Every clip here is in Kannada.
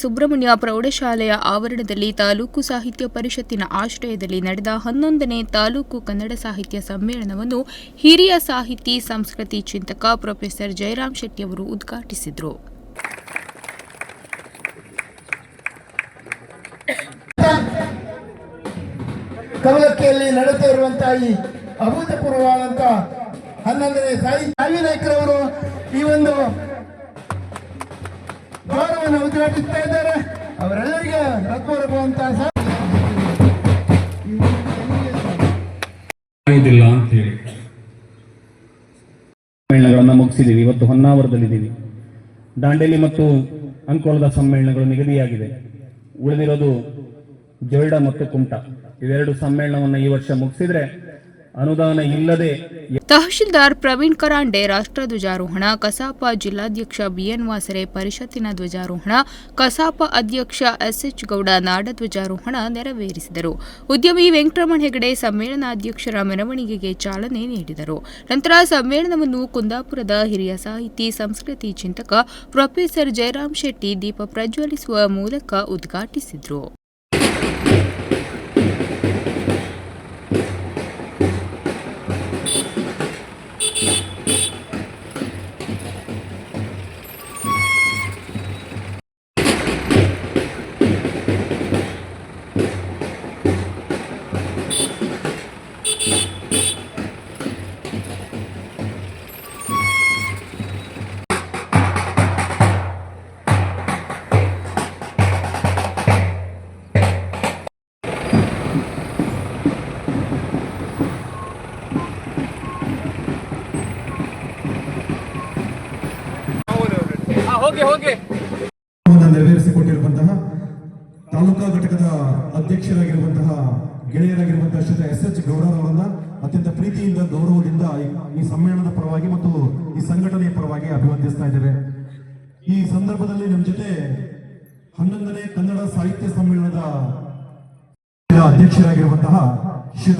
ಸುಬ್ರಹ್ಮಣ್ಯ ಪ್ರೌಢಶಾಲೆಯ ಆವರಣದಲ್ಲಿ ತಾಲೂಕು ಸಾಹಿತ್ಯ ಪರಿಷತ್ತಿನ ಆಶ್ರಯದಲ್ಲಿ ನಡೆದ ಹನ್ನೊಂದನೇ ತಾಲೂಕು ಕನ್ನಡ ಸಾಹಿತ್ಯ ಸಮ್ಮೇಳನವನ್ನು ಹಿರಿಯ ಸಾಹಿತಿ, ಸಂಸ್ಕೃತಿ ಚಿಂತಕ ಪ್ರೊಫೆಸರ್ ಜಯರಾಮ್ ಶೆಟ್ಟಿ ಅವರು ಉದ್ಘಾಟಿಸಿದರು. ಕವಲಕ್ಕಿಯಲ್ಲಿ ಇರುವಂತಹ ಈ ಹನ್ನೊಂದನೇ ಸಾಹಿತ್ಯ ಈ ಒಂದು ದ್ವಾರವನ್ನು ಉದ್ಘಾಟಿಸ್ತಾ ಇದ್ದಾರೆ. ಅವರೆಲ್ಲರಿಗೆ ಅಂತ ಹೇಳಿ. ಸಮ್ಮೇಳನಗಳನ್ನು ಮುಗಿಸಿದ್ದೀವಿ ಇವತ್ತು ಹೊನ್ನಾವರದಲ್ಲಿದ್ದೀವಿ. ದಾಂಡೇಲಿ ಮತ್ತು ಅಂಕೋಲದ ಸಮ್ಮೇಳನಗಳು ನಿಗದಿಯಾಗಿದೆ. ಉಳಿದಿರೋದು ಜೊಯ್ಡಾ ಮತ್ತು ಕುಮಟಾ. ಇವೆರಡು ಸಮ್ಮೇಳನವನ್ನ ಈ ವರ್ಷ ಮುಗಿಸಿದ್ರೆ ಅನುದಾನ ಇಲ್ಲದೆ ತಹಶೀಲ್ದಾರ್ ಪ್ರವೀಣ್ ಕರಾಂಡೆ ರಾಷ್ಟ್ರಧ್ವಜಾರೋಹಣ ಕಸಾಪ ಜಿಲ್ಲಾಧ್ಯಕ್ಷ ಬಿಎನ್ ವಾಸರೆ, ಪರಿಷತ್ತಿನ ಧ್ವಜಾರೋಹಣ, ಕಸಾಪ ಅಧ್ಯಕ್ಷ ಎಸ್ಎಚ್ ಗೌಡ ನಾಡಧ್ವಜಾರೋಹಣ ನೆರವೇರಿಸಿದರು. ಉದ್ಯಮಿ ವೆಂಕಟರಮಣ ಹೆಗಡೆ ಸಮ್ಮೇಳನಾಧ್ಯಕ್ಷರ ಮೆರವಣಿಗೆಗೆ ಚಾಲನೆ ನೀಡಿದರು. ನಂತರ ಸಮ್ಮೇಳನವನ್ನು ಕುಂದಾಪುರದ ಹಿರಿಯ ಸಾಹಿತಿ, ಸಂಸ್ಕೃತಿ ಚಿಂತಕ ಪ್ರೊಫೆಸರ್ ಜಯರಾಮ್ ಶೆಟ್ಟಿ ದೀಪ ಪ್ರಜ್ವಲಿಸುವ ಮೂಲಕ ಉದ್ಘಾಟಿಸಿದರು. ನೆರವೇರಿಸಿಕೊಟ್ಟಿರುವಂತಹ ತಾಲೂಕಾ ಘಟಕದ ಅಧ್ಯಕ್ಷರಾಗಿರುವಂತಹ ಗೆಳೆಯರಾಗಿರುವಂತಹ ಶ್ರೀ ಎಸ್ ಎಚ್ ಗೌಡರವರನ್ನ ಅತ್ಯಂತ ಪ್ರೀತಿಯಿಂದ, ಗೌರವದಿಂದ ಈ- ಸಮ್ಮೇಳನದ ಪರವಾಗಿ ಮತ್ತು ಈ ಸಂಘಟನೆಯ ಪರವಾಗಿ ಅಭಿವಂದಿಸ್ತಾ ಇದ್ದೇವೆ. ಈ ಸಂದರ್ಭದಲ್ಲಿ ನಮ್ಮ ಜೊತೆ ಹನ್ನೊಂದನೇ ಕನ್ನಡ ಸಾಹಿತ್ಯ ಸಮ್ಮೇಳನದ ಅಧ್ಯಕ್ಷರಾಗಿರುವಂತಹ ಶ್ರೀ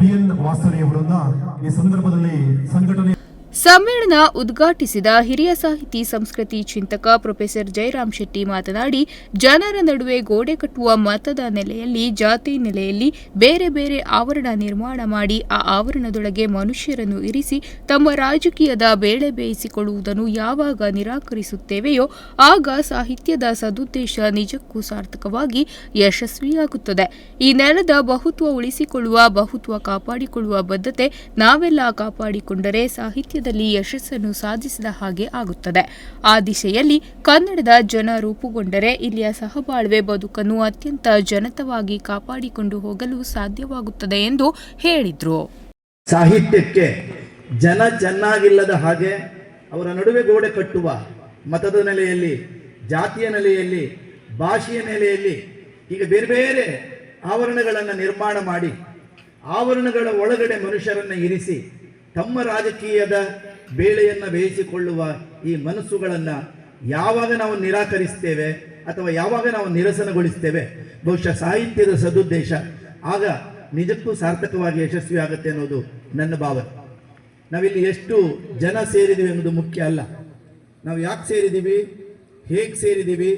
ಬಿ ಎನ್ ವಾಸರಿಯವರನ್ನ ಈ ಸಂದರ್ಭದಲ್ಲಿ ಸಂಘಟನೆ ಸಮ್ಮೇಳನ ಉದ್ಘಾಟಿಸಿದ ಹಿರಿಯ ಸಾಹಿತಿ, ಸಂಸ್ಕೃತಿ ಚಿಂತಕ ಪ್ರೊಫೆಸರ್ ಜಯರಾಮ್ ಶೆಟ್ಟಿ ಮಾತನಾಡಿ, ಜನರ ನಡುವೆ ಗೋಡೆ ಕಟ್ಟುವ ಮತದ ನೆಲೆಯಲ್ಲಿ, ಜಾತಿ ನೆಲೆಯಲ್ಲಿ ಬೇರೆ ಬೇರೆ ಆವರಣ ನಿರ್ಮಾಣ ಮಾಡಿ, ಆ ಆವರಣದೊಳಗೆ ಮನುಷ್ಯರನ್ನು ಇರಿಸಿ, ತಮ್ಮ ರಾಜಕೀಯದ ಬೇಳೆ ಬೇಯಿಸಿಕೊಳ್ಳುವುದನ್ನು ಯಾವಾಗ ನಿರಾಕರಿಸುತ್ತೇವೆಯೋ, ಆಗ ಸಾಹಿತ್ಯದ ಸದುದ್ದೇಶ ನಿಜಕ್ಕೂ ಸಾರ್ಥಕವಾಗಿ ಯಶಸ್ವಿಯಾಗುತ್ತದೆ. ಈ ನೆಲದ ಬಹುತ್ವ ಉಳಿಸಿಕೊಳ್ಳುವ, ಬಹುತ್ವ ಕಾಪಾಡಿಕೊಳ್ಳುವ ಬದ್ಧತೆ ನಾವೆಲ್ಲ ಕಾಪಾಡಿಕೊಂಡರೆ ಸಾಹಿತ್ಯದಲ್ಲಿ ಯಶಸ್ಸನ್ನು ಸಾಧಿಸಿದ ಹಾಗೆ ಆಗುತ್ತದೆ. ಆ ದಿಶೆಯಲ್ಲಿ ಕನ್ನಡದ ಜನ ರೂಪುಗೊಂಡರೆ ಇಲ್ಲಿಯ ಸಹಬಾಳ್ವೆ ಬದುಕನ್ನು ಅತ್ಯಂತ ಜನತವಾಗಿ ಕಾಪಾಡಿಕೊಂಡು ಹೋಗಲು ಸಾಧ್ಯವಾಗುತ್ತದೆ ಎಂದು ಹೇಳಿದ್ರು. ಸಾಹಿತ್ಯಕ್ಕೆ ಜನ ಚೆನ್ನಾಗಿಲ್ಲದ ಹಾಗೆ ಅವರ ನಡುವೆ ಗೋಡೆ ಕಟ್ಟುವ ಮತದ ನೆಲೆಯಲ್ಲಿ, ಜಾತಿಯ ನೆಲೆಯಲ್ಲಿ, ಭಾಷೆಯ ನೆಲೆಯಲ್ಲಿ ಈಗ ಬೇರೆ ಬೇರೆ ಆವರಣಗಳನ್ನು ನಿರ್ಮಾಣ ಮಾಡಿ, ಆವರಣಗಳ ಒಳಗಡೆ ಮನುಷ್ಯರನ್ನು ಇರಿಸಿ ತಮ್ಮ ರಾಜಕೀಯದ ಬೇಳೆಯನ್ನು ಬೇಯಿಸಿಕೊಳ್ಳುವ ಈ ಮನಸ್ಸುಗಳನ್ನು ಯಾವಾಗ ನಾವು ನಿರಾಕರಿಸ್ತೇವೆ ಅಥವಾ ಯಾವಾಗ ನಾವು ನಿರಸನಗೊಳಿಸ್ತೇವೆ? ಬಹುಶಃ ಸಾಹಿತ್ಯದ ಸದುದ್ದೇಶ. ಆಗ ನಿಜಕ್ಕೂ ಸಾರ್ಥಕವಾಗಿ ಯಶಸ್ವಿ ಆಗುತ್ತೆ ಅನ್ನೋದು ನನ್ನ ಭಾವನೆ. ನಾವಿಲ್ಲಿ ಎಷ್ಟು ಜನ ಸೇರಿದ್ದೀವಿ ಅನ್ನೋದು ಮುಖ್ಯ ಅಲ್ಲ. ನಾವು ಯಾಕೆ ಸೇರಿದ್ದೀವಿ ಹೇಗೆ ಸೇರಿದ್ದೀವಿ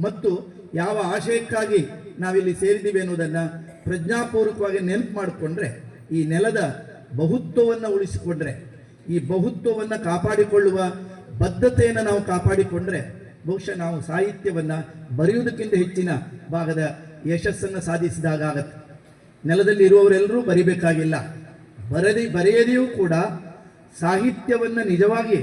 ಮತ್ತು ಯಾವ ಆಶಯಕ್ಕಾಗಿ ನಾವಿಲ್ಲಿ ಸೇರಿದ್ದೀವಿ ಅನ್ನೋದನ್ನು ಪ್ರಜ್ಞಾಪೂರ್ವಕವಾಗಿ ನೆನಪು ಮಾಡಿಕೊಂಡ್ರೆ ಈ ನೆಲದ ಬಹುತ್ವವನ್ನು ಉಳಿಸಿಕೊಂಡ್ರೆ, ಈ ಬಹುತ್ವವನ್ನು ಕಾಪಾಡಿಕೊಳ್ಳುವ ಬದ್ಧತೆಯನ್ನು ನಾವು ಕಾಪಾಡಿಕೊಂಡ್ರೆ, ಬಹುಶಃ ನಾವು ಸಾಹಿತ್ಯವನ್ನು ಬರೆಯುವುದಕ್ಕಿಂತ ಹೆಚ್ಚಿನ ಭಾಗದ ಯಶಸ್ಸನ್ನು ಸಾಧಿಸಿದಾಗ ಆಗತ್ತೆ. ನೆಲದಲ್ಲಿ ಇರುವವರೆಲ್ಲರೂ ಬರಿಬೇಕಾಗಿಲ್ಲ. ಬರದಿ, ಬರೆಯದೆಯೂ ಕೂಡ ಸಾಹಿತ್ಯವನ್ನು ನಿಜವಾಗಿ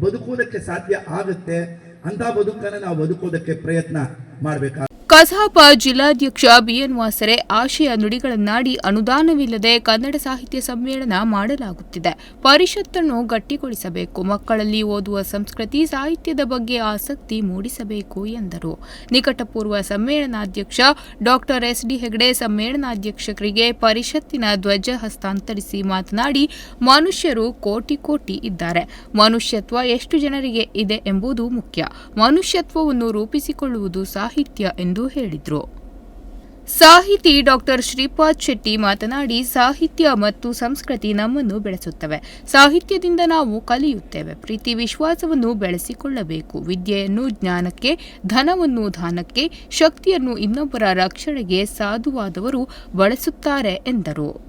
ಬದುಕುವುದಕ್ಕೆ ಸಾಧ್ಯ ಆಗುತ್ತೆ. ಅಂಥ ಬದುಕನ್ನು ನಾವು ಬದುಕೋದಕ್ಕೆ ಪ್ರಯತ್ನ ಮಾಡಬೇಕಾಗುತ್ತೆ ಕಸಾಪ ಜಿಲ್ಲಾಧ್ಯಕ್ಷ ಬಿಎನ್ ವಾಸರೆ ಆಶಯ ನುಡಿಗಳನ್ನಾಡಿ ಅನುದಾನವಿಲ್ಲದೆ ಕನ್ನಡ ಸಾಹಿತ್ಯ ಸಮ್ಮೇಳನ ಮಾಡಲಾಗುತ್ತಿದೆ. ಪರಿಷತ್ತನ್ನು ಗಟ್ಟಿಗೊಳಿಸಬೇಕು. ಮಕ್ಕಳಲ್ಲಿ ಓದುವ ಸಂಸ್ಕೃತಿ, ಸಾಹಿತ್ಯದ ಬಗ್ಗೆ ಆಸಕ್ತಿ ಮೂಡಿಸಬೇಕು ಎಂದರು. ನಿಕಟಪೂರ್ವ ಸಮ್ಮೇಳನಾಧ್ಯಕ್ಷ ಡಾಕ್ಟರ್ ಎಸ್ ಡಿ ಹೆಗಡೆ ಸಮ್ಮೇಳನಾಧ್ಯಕ್ಷರಿಗೆ ಪರಿಷತ್ತಿನ ಧ್ವಜ ಹಸ್ತಾಂತರಿಸಿ ಮಾತನಾಡಿ, ಮನುಷ್ಯರು ಕೋಟಿ ಕೋಟಿ ಇದ್ದಾರೆ. ಮನುಷ್ಯತ್ವ ಎಷ್ಟು ಜನರಿಗೆ ಇದೆ ಎಂಬುದು ಮುಖ್ಯ. ಮನುಷ್ಯತ್ವವನ್ನು ರೂಪಿಸಿಕೊಳ್ಳುವುದು ಸಾಹಿತ್ಯ ಎಂದು ಹೇಳಿದರು. ಸಾಹಿತಿ ಡಾಕ್ಟರ್ ಶ್ರೀಪಾದ್ ಶೆಟ್ಟಿ ಮಾತನಾಡಿ, ಸಾಹಿತ್ಯ ಮತ್ತು ಸಂಸ್ಕೃತಿ ನಮ್ಮನ್ನು ಬೆಳೆಸುತ್ತವೆ. ಸಾಹಿತ್ಯದಿಂದ ನಾವು ಕಲಿಯುತ್ತೇವೆ. ಪ್ರೀತಿ, ವಿಶ್ವಾಸವನ್ನು ಬೆಳೆಸಿಕೊಳ್ಳಬೇಕು. ವಿದ್ಯೆಯನ್ನು, ಜ್ಞಾನಕ್ಕೆ, ಧನವನ್ನು, ದಾನಕ್ಕೆ, ಶಕ್ತಿಯನ್ನು ಇನ್ನೊಬ್ಬರ ರಕ್ಷಣೆಗೆ ಸಾಧುವಾದವರು ಬಳಸುತ್ತಾರೆ ಎಂದರು.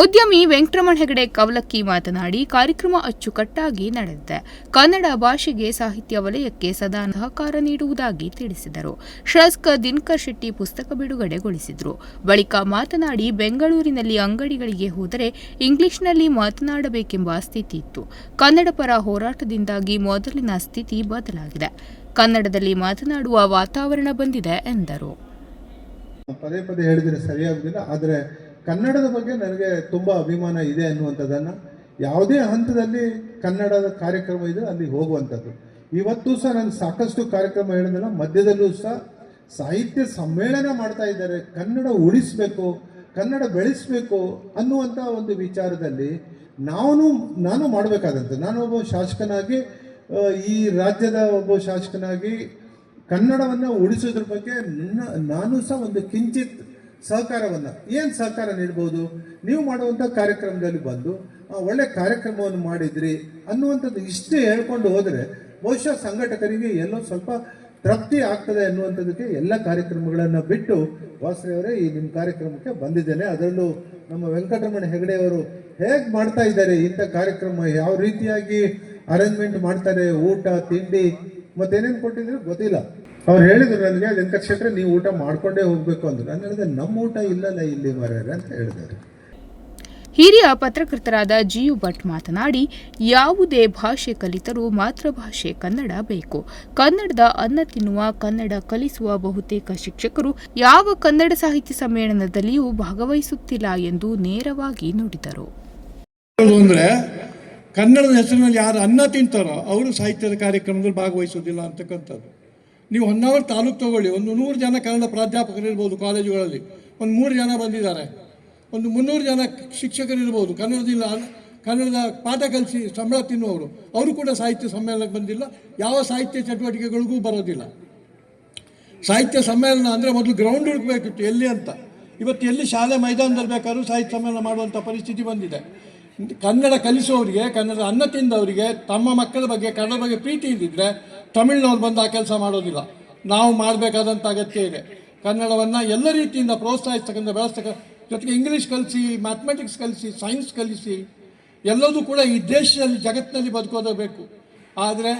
ಉದ್ಯಮಿ ವೆಂಕಟರಮಣ ಹೆಗಡೆ ಕವಲಕ್ಕಿ ಮಾತನಾಡಿ, ಕಾರ್ಯಕ್ರಮ ಅಚ್ಚುಕಟ್ಟಾಗಿ ನಡೆದಿದೆ. ಕನ್ನಡ ಭಾಷೆಗೆ ಸಾಹಿತ್ಯ ವಲಯಕ್ಕೆ ಸದಾ ಸಹಕಾರ ನೀಡುವುದಾಗಿ ತಿಳಿಸಿದರು. ಶಾಸಕ ದಿನಕರ್ ಶೆಟ್ಟಿ ಪುಸ್ತಕ ಬಿಡುಗಡೆಗೊಳಿಸಿದರು. ಬಳಿಕ ಮಾತನಾಡಿ, ಬೆಂಗಳೂರಿನಲ್ಲಿ ಅಂಗಡಿಗಳಿಗೆ ಹೋದರೆ ಇಂಗ್ಲಿಷ್ನಲ್ಲಿ ಮಾತನಾಡಬೇಕೆಂಬ ಸ್ಥಿತಿ ಇತ್ತು. ಕನ್ನಡ ಪರ ಹೋರಾಟದಿಂದಾಗಿ ಮೊದಲಿನ ಸ್ಥಿತಿ ಬದಲಾಗಿದೆ. ಕನ್ನಡದಲ್ಲಿ ಮಾತನಾಡುವ ವಾತಾವರಣ ಬಂದಿದೆ ಎಂದರು. ಪದೇ ಪದೇ ಹೇಳಿದರೆ ಸರಿಯಾಗುವುದಿಲ್ಲ, ಆದರೆ ಕನ್ನಡದ ಬಗ್ಗೆ ನನಗೆ ತುಂಬ ಅಭಿಮಾನ ಇದೆ ಅನ್ನುವಂಥದ್ದನ್ನು ಯಾವುದೇ ಹಂತದಲ್ಲಿ ಕನ್ನಡದ ಕಾರ್ಯಕ್ರಮ ಇದೆ, ಅಲ್ಲಿ ಹೋಗುವಂಥದ್ದು. ಇವತ್ತು ಸಹ ನಾನು ಸಾಕಷ್ಟು ಕಾರ್ಯಕ್ರಮ ಹೇಳಿದಲ್ಲ ಮಧ್ಯದಲ್ಲೂ ಸಹ ಸಾಹಿತ್ಯ ಸಮ್ಮೇಳನ ಮಾಡ್ತಾ ಇದ್ದಾರೆ. ಕನ್ನಡ ಉಳಿಸ್ಬೇಕು, ಕನ್ನಡ ಬೆಳೆಸಬೇಕು ಅನ್ನುವಂಥ ಒಂದು ವಿಚಾರದಲ್ಲಿ ನಾನು ನಾನು ಮಾಡಬೇಕಾದಂಥ ನಾನು ಒಬ್ಬ ಶಾಸಕನಾಗಿ ಈ ರಾಜ್ಯದ ಒಬ್ಬ ಶಾಸಕನಾಗಿ ಕನ್ನಡವನ್ನು ಉಳಿಸೋದ್ರ ಬಗ್ಗೆ ನಾನು ಸಹ ಒಂದು ಕಿಂಚಿತ್ ಸಹಕಾರವನ್ನು. ಏನು ಸಹಕಾರ ನೀಡ್ಬೋದು? ನೀವು ಮಾಡುವಂಥ ಕಾರ್ಯಕ್ರಮದಲ್ಲಿ ಬಂದು ಒಳ್ಳೆ ಕಾರ್ಯಕ್ರಮವನ್ನು ಮಾಡಿದ್ರಿ ಅನ್ನುವಂಥದ್ದು ಇಷ್ಟೇ ಹೇಳ್ಕೊಂಡು ಹೋದರೆ, ಬಹುಶಃ ಸಂಘಟಕರಿಗೆ ಎಲ್ಲೋ ಸ್ವಲ್ಪ ತೃಪ್ತಿ ಆಗ್ತದೆ ಅನ್ನುವಂಥದ್ದಕ್ಕೆ ಎಲ್ಲ ಕಾರ್ಯಕ್ರಮಗಳನ್ನು ಬಿಟ್ಟು ವಾಸರೆಯವರೇ ಈ ನಿಮ್ಮ ಕಾರ್ಯಕ್ರಮಕ್ಕೆ ಬಂದಿದ್ದೇನೆ. ಅದರಲ್ಲೂ ನಮ್ಮ ವೆಂಕಟರಮಣ ಹೆಗಡೆಯವರು ಹೇಗೆ ಮಾಡ್ತಾ ಇದ್ದಾರೆ? ಇಂಥ ಕಾರ್ಯಕ್ರಮ ಯಾವ ರೀತಿಯಾಗಿ ಅರೇಂಜ್ಮೆಂಟ್ ಮಾಡ್ತಾರೆ? ಊಟ, ತಿಂಡಿ ಮತ್ತೇನೇನು ಕೊಟ್ಟಿದ್ರು ಗೊತ್ತಿಲ್ಲ. ಅವ್ರು ಹೇಳಿದ್ರು ನನಗೆ ವೆಂಕಟ ಶೆಟ್ರೆ ನೀವು ಊಟ ಮಾಡ್ಕೊಂಡೇ ಹೋಗ್ಬೇಕು ಅಂದ್ರು. ನಾನು ಹೇಳಿದೆ ನಮ್ಮ ಊಟ ಇಲ್ಲಲ್ಲ ಇಲ್ಲಿ ಮರ್ಯಾರ ಅಂತ ಹೇಳಿದರು ಹಿರಿಯ ಪತ್ರಕರ್ತರಾದ ಜಿಯು ಭಟ್ ಮಾತನಾಡಿ ಯಾವುದೇ ಭಾಷೆ ಕಲಿತರೂ ಮಾತೃಭಾಷೆ ಕನ್ನಡ ಬೇಕು. ಕನ್ನಡದ ಅನ್ನ ತಿನ್ನುವ ಕನ್ನಡ ಕಲಿಸುವ ಬಹುತೇಕ ಶಿಕ್ಷಕರು ಯಾವ ಕನ್ನಡ ಸಾಹಿತ್ಯ ಸಮ್ಮೇಳನದಲ್ಲಿಯೂ ಭಾಗವಹಿಸುತ್ತಿಲ್ಲ ಎಂದು ನೇರವಾಗಿ ನುಡಿದರು. ಅಂದರೆ ಕನ್ನಡದ ಹೆಸರಿನಲ್ಲಿ ಯಾರು ಅನ್ನ ತಿಂತಾರೋ ಅವರು ಸಾಹಿತ್ಯದ ಕಾರ್ಯಕ್ರಮದಲ್ಲಿ ಭಾಗವಹಿಸುವುದಿಲ್ಲ ಅಂತಕ್ಕಂಥದ್ದು. ನೀವು ಹೊನ್ನಾವರ ತಾಲೂಕು ತಗೊಳ್ಳಿ. ಒಂದು ನೂರು ಜನ ಕನ್ನಡ ಪ್ರಾಧ್ಯಾಪಕರು ಇರ್ಬೋದು ಕಾಲೇಜುಗಳಲ್ಲಿ. ಒಂದು ಮೂರು ಜನ ಬಂದಿದ್ದಾರೆ. ಒಂದು ಮುನ್ನೂರು ಜನ ಶಿಕ್ಷಕರು ಇರ್ಬೋದು ಕನ್ನಡದಿಂದ ಕನ್ನಡದ ಪಾಠ ಕಲಿಸಿ ಸಂಬಳ ತಿನ್ನುವವರು. ಅವರು ಕೂಡ ಸಾಹಿತ್ಯ ಸಮ್ಮೇಳನಕ್ಕೆ ಬಂದಿಲ್ಲ. ಯಾವ ಸಾಹಿತ್ಯ ಚಟುವಟಿಕೆಗಳಿಗೂ ಬರೋದಿಲ್ಲ. ಸಾಹಿತ್ಯ ಸಮ್ಮೇಳನ ಅಂದರೆ ಮೊದಲು ಗ್ರೌಂಡ್ ಹುಡುಕಬೇಕಿತ್ತು. ಎಲ್ಲಿ ಅಂತ. ಇವತ್ತು ಎಲ್ಲಿ ಶಾಲೆ ಮೈದಾನದಲ್ಲಿ ಬೇಕಾದ್ರೂ ಸಾಹಿತ್ಯ ಸಮ್ಮೇಳನ ಮಾಡುವಂಥ ಪರಿಸ್ಥಿತಿ ಬಂದಿದೆ. ಕನ್ನಡ ಕಲಿಸೋರಿಗೆ ಕನ್ನಡ ಅನ್ನ ತಿಂದವರಿಗೆ, ತಮ್ಮ ಮಕ್ಕಳ ಬಗ್ಗೆ, ಕನ್ನಡ ಬಗ್ಗೆ ಪ್ರೀತಿ ಇದ್ದಿದ್ರೆ ತಮಿಳ್ನವ್ರು ಬಂದು ಆ ಕೆಲಸ ಮಾಡೋದಿಲ್ಲ. ನಾವು ಮಾಡಬೇಕಾದಂಥ ಅಗತ್ಯ ಇದೆ. ಕನ್ನಡವನ್ನು ಎಲ್ಲ ರೀತಿಯಿಂದ ಪ್ರೋತ್ಸಾಹಿಸ್ತಕ್ಕಂಥ ವ್ಯವಸ್ಥೆ ಜೊತೆಗೆ ಇಂಗ್ಲೀಷ್ ಕಲಿಸಿ ಮ್ಯಾಥಮೆಟಿಕ್ಸ್ ಕಲಿಸಿ ಸೈನ್ಸ್ ಕಲಿಸಿ, ಎಲ್ಲದೂ ಕೂಡ ಈ ದೇಶದಲ್ಲಿ, ಜಗತ್ತಿನಲ್ಲಿ ಬದುಕೋದೇ ಬೇಕು. ಆದರೆ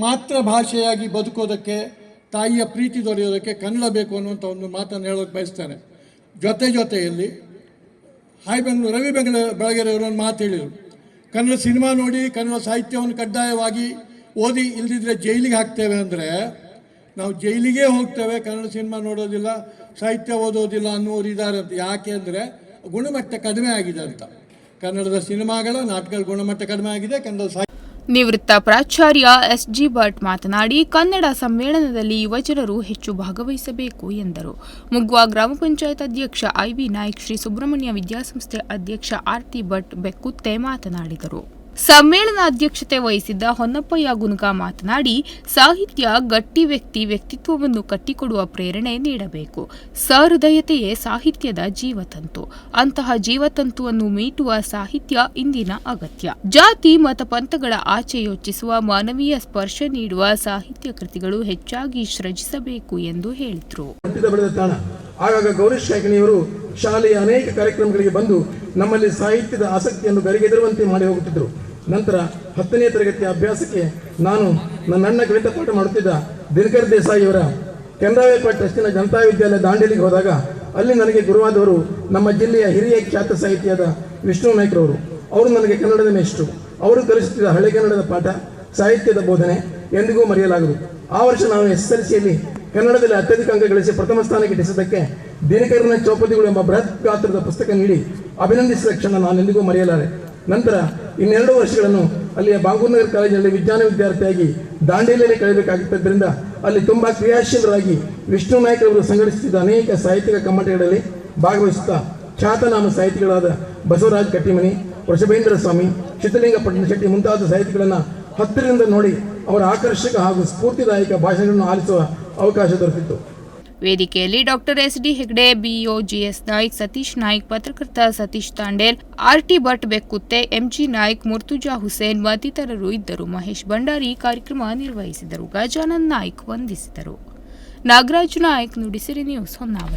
ಮಾತೃ ಭಾಷೆಯಾಗಿ ಬದುಕೋದಕ್ಕೆ, ತಾಯಿಯ ಪ್ರೀತಿ ದೊರೆಯೋದಕ್ಕೆ ಕನ್ನಡ ಬೇಕು ಅನ್ನುವಂಥ ಒಂದು ಮಾತನ್ನು ಹೇಳೋಕೆ ಬಯಸ್ತೇನೆ. ಜೊತೆ ಜೊತೆಯಲ್ಲಿ ಹಾಯ್ ಬೆಂಗಳೂರು, ರವಿ ಬೆಂಗಳೂರು ಬೆಳಗೆರೆ ಅವರು ಒಂದು ಮಾತು ಹೇಳಿದರು. ಕನ್ನಡ ಸಿನಿಮಾ ನೋಡಿ, ಕನ್ನಡ ಸಾಹಿತ್ಯವನ್ನು ಕಡ್ಡಾಯವಾಗಿ ಓದಿ ಇಲ್ಲದಿದ್ದರೆ ಜೈಲಿಗೆ ಹಾಕ್ತೇವೆ ಅಂದರೆ, ನಾವು ಜೈಲಿಗೆ ಹೋಗ್ತೇವೆ, ಕನ್ನಡ ಸಿನಿಮಾ ನೋಡೋದಿಲ್ಲ, ಸಾಹಿತ್ಯ ಓದೋದಿಲ್ಲ ಅನ್ನೋರು ಇದ್ದಾರೆ ಅಂತ. ಯಾಕೆ ಅಂದರೆ, ಗುಣಮಟ್ಟ ಕಡಿಮೆ ಆಗಿದೆ ಅಂತ. ಕನ್ನಡದ ಸಿನಿಮಾಗಳ ನಾಟಕಗಳ ಗುಣಮಟ್ಟ ಕಡಿಮೆ ಆಗಿದೆ ಕನ್ನಡ ಸಾಹಿತ್ಯ ನಿವೃತ್ತ ಪ್ರಾಚಾರ್ಯ ಎಸ್ ಜಿ ಭಟ್ ಮಾತನಾಡಿ, ಕನ್ನಡ ಸಮ್ಮೇಳನದಲ್ಲಿ ಯುವಜನರು ಹೆಚ್ಚು ಭಾಗವಹಿಸಬೇಕು ಎಂದರು. ಮುಗ್ವಾ ಗ್ರಾಮ ಪಂಚಾಯತ್ ಅಧ್ಯಕ್ಷ ಐವಿ ನಾಯ್ಕ್ ಶ್ರೀ ಸುಬ್ರಹ್ಮಣ್ಯ ವಿದ್ಯಾಸಂಸ್ಥೆ ಅಧ್ಯಕ್ಷ ಆರ್ತಿ ಭಟ್ ಬೆಕ್ಕುತ್ತೆ ಮಾತನಾಡಿದರು. ಸಮ್ಮೇಳನ ಅಧ್ಯಕ್ಷತೆ ವಹಿಸಿದ್ದ ಹೊನ್ನಪ್ಪಯ್ಯ ಗುನ್ಗಾ ಮಾತನಾಡಿ, ಸಾಹಿತ್ಯ ಗಟ್ಟಿ ವ್ಯಕ್ತಿ ವ್ಯಕ್ತಿತ್ವವನ್ನು ಕಟ್ಟಿಕೊಡುವ ಪ್ರೇರಣೆ ನೀಡಬೇಕು. ಸಹೃದಯತೆಯೇ ಸಾಹಿತ್ಯದ ಜೀವತಂತು. ಅಂತಹ ಜೀವತಂತುವನ್ನು ಮೀಟುವ ಸಾಹಿತ್ಯ ಇಂದಿನ ಅಗತ್ಯ. ಜಾತಿ, ಮತ ಪಂಥಗಳ ಆಚೆ ಯೋಚಿಸುವ ಮಾನವೀಯ ಸ್ಪರ್ಶ ನೀಡುವ ಸಾಹಿತ್ಯ ಕೃತಿಗಳು ಹೆಚ್ಚಾಗಿ ಸೃಜಿಸಬೇಕು ಎಂದು ಹೇಳಿದರು. ಶಾಲೆಯ ಅನೇಕ ಕಾರ್ಯಕ್ರಮಗಳಿಗೆ ಬಂದು ನಮ್ಮಲ್ಲಿ ಸಾಹಿತ್ಯದ ಆಸಕ್ತಿಯನ್ನು ಬೆರಗೆದಿರುವಂತೆ ಮಾಡಿ ಹೋಗುತ್ತಿದ್ದರು. ನಂತರ ಹತ್ತನೇ ತರಗತಿಯ ಅಭ್ಯಾಸಕ್ಕೆ ನಾನು ನನ್ನ ಗಣಿತ ಪಾಠ ಮಾಡುತ್ತಿದ್ದ ದಿನಕರ್ ದೇಸಾಯಿಯವರ ಅವರ ವೇಪಾಟ್ ಟ್ರಸ್ಟಿನ ಜನತಾ ವಿದ್ಯಾಲಯ ದಾಂಡೇಲಿಗೆ ಹೋದಾಗ ಅಲ್ಲಿ ನನಗೆ ಗುರುವಾದವರು ನಮ್ಮ ಜಿಲ್ಲೆಯ ಹಿರಿಯ ಖ್ಯಾತ ಸಾಹಿತಿಯಾದ ವಿಷ್ಣು ನಾಯ್ಕರವರು ಅವರು. ನನಗೆ ಕನ್ನಡದ ಮೇಷ್ಟ್ರು. ಅವರು ಕಲಿಸುತ್ತಿದ್ದ ಹಳೆ ಕನ್ನಡದ ಪಾಠ, ಸಾಹಿತ್ಯದ ಬೋಧನೆ ಎಂದಿಗೂ ಮರೆಯಲಾಗದು. ಆ ವರ್ಷ ನಾನು ಎಸ್ ಎಲ್ ಸಿಯಲ್ಲಿ ಕನ್ನಡದಲ್ಲಿ ಅತ್ಯಧಿಕ ಅಂಕ ಗಳಿಸಿ ಪ್ರಥಮ ಸ್ಥಾನ ಗಿಟ್ಟಿಸಿದ್ದಕ್ಕೆ ದಿನಕರನ ಚೌಪದಿಗಳು ಎಂಬ ಬೃಹತ್ ಗಾತ್ರದ ಪುಸ್ತಕ ನೀಡಿ ಅಭಿನಂದಿಸಿದ ಕ್ಷಣ ನಾನು ಎಂದಿಗೂ ಮರೆಯಲಾರೆ. ನಂತರ ಇನ್ನೆರಡು ವರ್ಷಗಳನ್ನು ಅಲ್ಲಿಯ ಬಾಂಗೂರ್ನಗರ್ ಕಾಲೇಜಿನಲ್ಲಿ ವಿಜ್ಞಾನ ವಿದ್ಯಾರ್ಥಿಯಾಗಿ ದಾಂಡೇಲಿಯಲ್ಲಿ ಕಳೆಯಬೇಕಾಗಿದ್ದರಿಂದ ಅಲ್ಲಿ ತುಂಬಾ ಕ್ರಿಯಾಶೀಲರಾಗಿ ವಿಷ್ಣು ನಾಯ್ಕ ಅವರು ಸಂಘಟಿಸುತ್ತಿದ್ದ ಅನೇಕ ಸಾಹಿತ್ಯಿಕ ಕಮ್ಮಟಗಳಲ್ಲಿ ಭಾಗವಹಿಸುತ್ತಾ ಖ್ಯಾತನಾಮ ಸಾಹಿತಿಗಳಾದ ಬಸವರಾಜ್ ಕಟ್ಟಿಮನಿ, ವೃಷಭೇಂದ್ರ ಸ್ವಾಮಿ ಚಿತ್ರಲಿಂಗ ಪಟ್ಟಣಶೆಟ್ಟಿ ಮುಂತಾದ ಸಾಹಿತಿಗಳನ್ನು ಹತ್ತಿರದಿಂದ ನೋಡಿ ಅವರ ಆಕರ್ಷಕ ಹಾಗೂ ಸ್ಫೂರ್ತಿದಾಯಕ ಭಾಷೆಗಳನ್ನು ಆಲಿಸುವ ಅವಕಾಶ ದೊರೆತಿತ್ತು ವೇದಿಕೆಯಲ್ಲಿ doctor S D Hegde BO GS Naik, Satish Naik, ಪತ್ರಕರ್ತ ಸತೀಶ್ ತಾಂಡೇಲ್, ಆರ್ಟಿ ಭಟ್ ಬೆಕ್ಕುತ್ತೆ, ಎಂಜಿ ನಾಯ್ಕ್, ಮುರ್ತುಜಾ ಹುಸೇನ್ ಮತ್ತಿತರರು ಇದ್ದರು. ಮಹೇಶ್ ಭಂಡಾರಿ ಕಾರ್ಯಕ್ರಮ ನಿರ್ವಹಿಸಿದರು. ಗಜಾನಂದ್ ನಾಯ್ಕ್ ವಂದಿಸಿದರು. ನಾಗರಾಜ್ ನಾಯ್ಕ್ ನುಡಿಸಿರಿ ನ್ಯೂಸ್ ಹೊನ್ನಾವರ.